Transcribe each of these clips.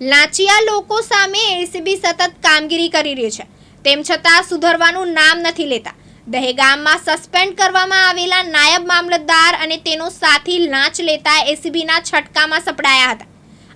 લાંચિયા લોકો સામે એસીબી સતત કામગીરી કરી રહી છે. તેમ છતાં સુધરવાનું નામ નથી લેતા. દહેગામમાં સસ્પેન્ડ કરવામાં આવેલા નાયબ મામલતદાર અને તેનો સાથી લાંચ લેતા એસીબીના છટકામાં સપડાયા હતા.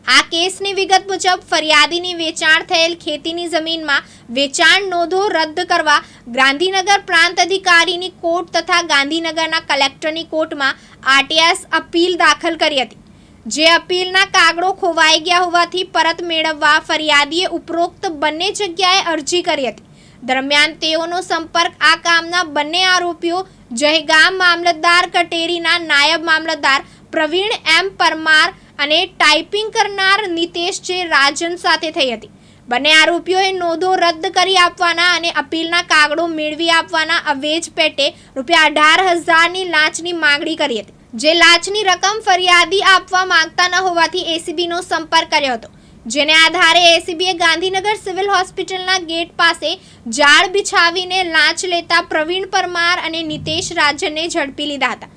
આ કેસની વિગત મુજબ ફરિયાદીની વેચાણ થયેલ ખેતીની જમીનમાં વેચાણ નોંધો રદ કરવા ગાંધીનગર પ્રાંત અધિકારીની કોર્ટ તથા ગાંધીનગરના કલેક્ટરની કોર્ટમાં આરટીએસ અપીલ દાખલ કરી હતી. જે અપીલના કાગળો ખોવાઈ ગયા હોવાથી પરત મેળવવા ફરિયાદીએ ઉપરોક્ત બંને જગ્યાએ અરજી કરી હતી. દરમિયાન તેઓનો સંપર્ક આ કામના બંને આરોપીઓ જયગામ મામલતદાર કટેરીના નાયબ મામલતદાર પ્રવીણ એમ પરમાર અને ટાઈપિંગ કરનાર નિતેશ જે રાજન સાથે થઈ હતી. બંને આરોપીઓએ નોંધો રદ કરી આપવાના અને અપીલના કાગળો મેળવી આપવાના અવેજ પેટે રૂપિયા અઢાર હજારની લાંચની માંગણી કરી હતી. જે લાંચની રકમ ફરિયાદી આપવા માંગતા ન હોવાથી એસીબીનો સંપર્ક કર્યો હતો. જેને આધારે એસીબીએ ગાંધીનગર સિવિલ હોસ્પિટલના ગેટ પાસે જાળ બિછાવીને લાંચ લેતા પ્રવીણ પરમાર અને નિતેશ રાજનને ઝડપી લીધા હતા.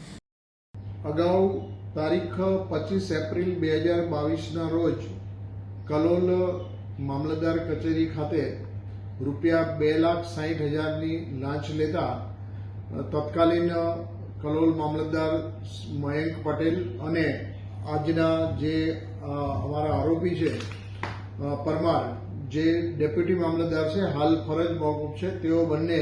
અગાઉ તારીખ પચીસ એપ્રિલ બે હજાર બાવીસના રોજ કલોલ મામલતદાર કચેરી ખાતે રૂપિયા બે લાખ સાહીઠ હજારની લાંચ લેતા તત્કાલીન કલોલ મામલતદાર મયંક પટેલ અને આજના જે અમારા આરોપી છે પરમાર, જે ડેપ્યુટી મામલતદાર છે, હાલ ફરજ મોકૂફ છે. તેઓ બંને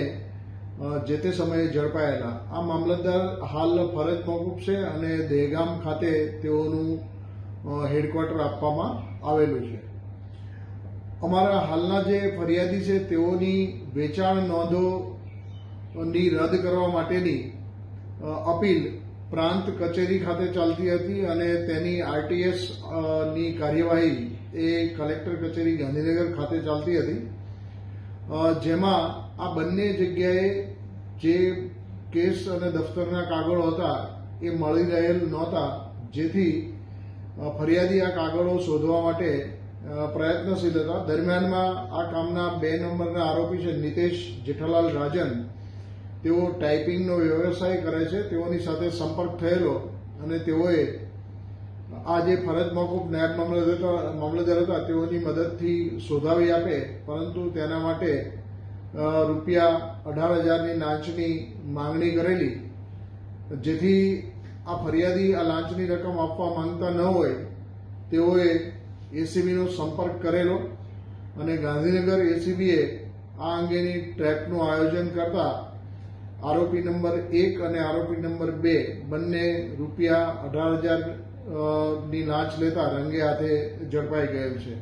જે તે સમયે ઝડપાયેલા. આ મામલતદાર હાલ ફરજ મોકૂફ છે અને દહેગામ ખાતે તેઓનું હેડક્વાર્ટર આપવામાં આવેલું છે. અમારા હાલના જે ફરિયાદી છે, તેઓની વેચાણ નોંધોની રદ કરવા માટેની અપીલ. પ્રાંત કચેરી ખાતે ચાલતી હતી અને તેની આરટીએસની કાર્યવાહી એ કલેક્ટર કચેરી ગાંધીનગર ખાતે ચાલતી હતી. જેમાં આ બંને જગ્યાએ જે કેસ અને દફતરના કાગળો હતા એ મળી રહેલ નહોતા. જેથી ફરિયાદી આ કાગળો શોધવા માટે પ્રયત્નશીલ હતા. દરમિયાનમાં આ કામના બે નંબરના આરોપી છે નિતેશ જેઠાલાલ રાજન તેઓ ટાઈપિંગનો વ્યવસાય કરે છે, તેઓની સાથે સંપર્ક થયેલો અને તેઓએ આ જે ફરજ મોકૂફ નાયબ મામલતદાર મામલતદાર હતા, તેઓની મદદથી શોધાવી આપે, પરંતુ તેના માટે રૂપિયા અઢાર હજારની લાંચની માંગણી કરેલી. જેથી આ ફરિયાદી આ લાંચની રકમ આપવા માંગતા ન હોય, તેઓએ એસીબીનો સંપર્ક કરેલો અને ગાંધીનગર એસીબીએ આ અંગેની ટ્રેકનું આયોજન કરતા આરોપી નંબર એક અને આરોપી નંબર બે બંને રૂપિયા અઢાર હજારની લાંચ લેતા રંગે હાથે ઝડપાઈ ગયેલ છે.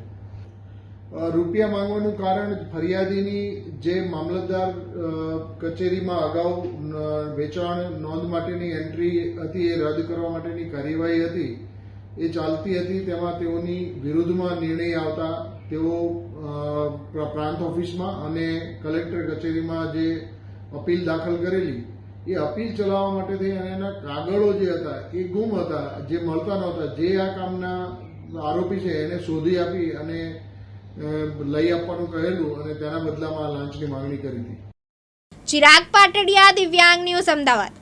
રૂપિયા માંગવાનું કારણ ફરિયાદીની જે મામલતદાર કચેરીમાં અગાઉ વેચાણ નોંધ માટેની એન્ટ્રી હતી એ રદ કરવા માટેની કાર્યવાહી હતી, એ ચાલતી હતી તેમાં તેઓની વિરુદ્ધમાં નિર્ણય આવતા તેઓ પ્રાંત ઓફિસમાં અને કલેક્ટર કચેરીમાં જે અપીલ દાખલ કરેલી. એ અપીલ ચલાવવા માટે થઈ અને એના કાગળો જે હતા, એ ગુમ હતા, જે મળતા નહોતા, જે આ કામના આરોપી છે એને શોધી આપી અને લઈ આપવાનું કહેલું અને તેના બદલામાં લાંચની માંગણી કરી હતી. ચિરાગ પાટડિયા, દિવ્યાંગ ન્યૂઝ, અમદાવાદ.